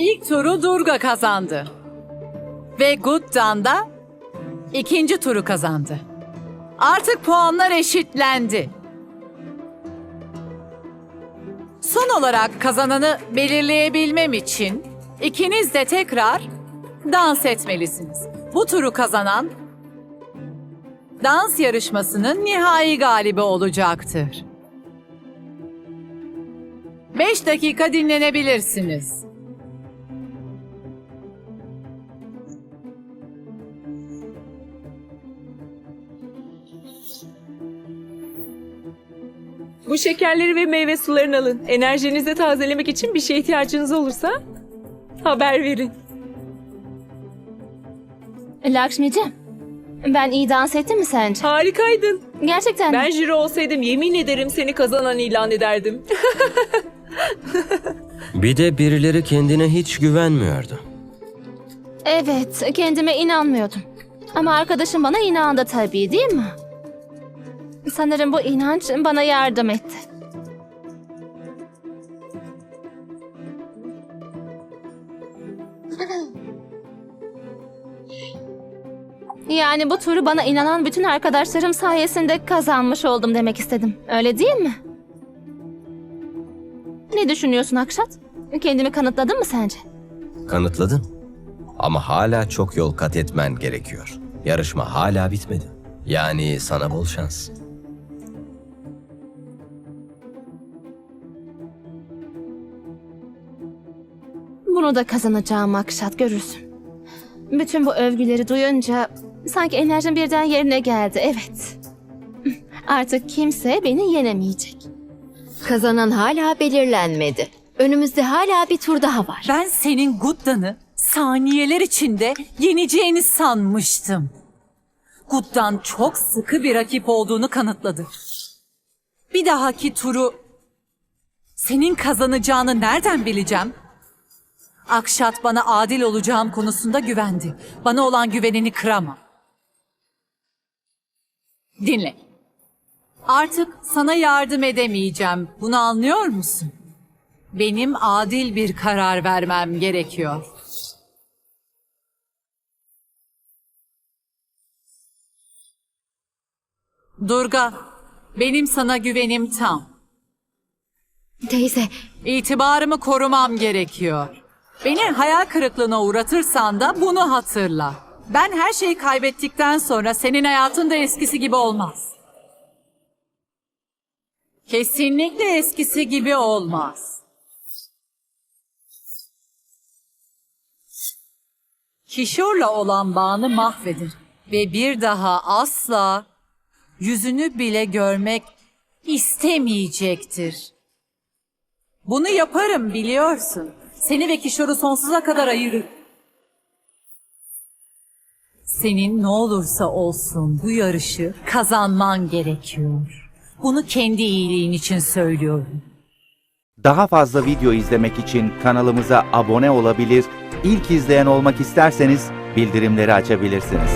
İlk turu Durga kazandı. Ve Guttan da ikinci turu kazandı. Artık puanlar eşitlendi. Son olarak kazananı belirleyebilmem için ikiniz de tekrar dans etmelisiniz. Bu turu kazanan dans yarışmasının nihai galibi olacaktır. 5 dakika dinlenebilirsiniz. Bu şekerleri ve meyve sularını alın. Enerjinizi tazelemek için bir şeye ihtiyacınız olursa haber verin. Lakşmi'ciğim, ben iyi dans ettim mi sence? Harikaydın. Gerçekten mi? Ben jüri olsaydım yemin ederim seni kazanan ilan ederdim. Bir de birileri kendine hiç güvenmiyordu. Evet, kendime inanmıyordum. Ama arkadaşım bana inandı tabii değil mi? Sanırım bu inanç bana yardım etti. Yani bu turu bana inanan bütün arkadaşlarım sayesinde kazanmış oldum demek istedim. Öyle değil mi? Ne düşünüyorsun Akşat? Kendimi kanıtladım mı sence? Kanıtladın. Ama hala çok yol kat etmen gerekiyor. Yarışma hala bitmedi. Yani sana bol şans. Bunu da kazanacağım Akşat görürsün. Bütün bu övgüleri duyunca sanki enerjim birden yerine geldi. Evet. Artık kimse beni yenemeyecek. Kazanan hala belirlenmedi. Önümüzde hala bir tur daha var. Ben senin Guttan'ı saniyeler içinde yeneceğini sanmıştım. Guttan çok sıkı bir rakip olduğunu kanıtladı. Bir dahaki turu senin kazanacağını nereden bileceğim? Akşat bana adil olacağım konusunda güvendi. Bana olan güvenini kıramam. Dinle. Artık sana yardım edemeyeceğim. Bunu anlıyor musun? Benim adil bir karar vermem gerekiyor. Durga, benim sana güvenim tam. Teyze, İtibarımı korumam gerekiyor. Beni hayal kırıklığına uğratırsan da bunu hatırla. Ben her şeyi kaybettikten sonra senin hayatın da eskisi gibi olmaz. Kesinlikle eskisi gibi olmaz. Kişor'la olan bağını mahvedir ve bir daha asla yüzünü bile görmek istemeyecektir. Bunu yaparım biliyorsun. Seni ve Kişor'u sonsuza kadar ayırır. Senin ne olursa olsun bu yarışı kazanman gerekiyor. Bunu kendi iyiliğin için söylüyorum. Daha fazla video izlemek için kanalımıza abone olabilir, ilk izleyen olmak isterseniz bildirimleri açabilirsiniz.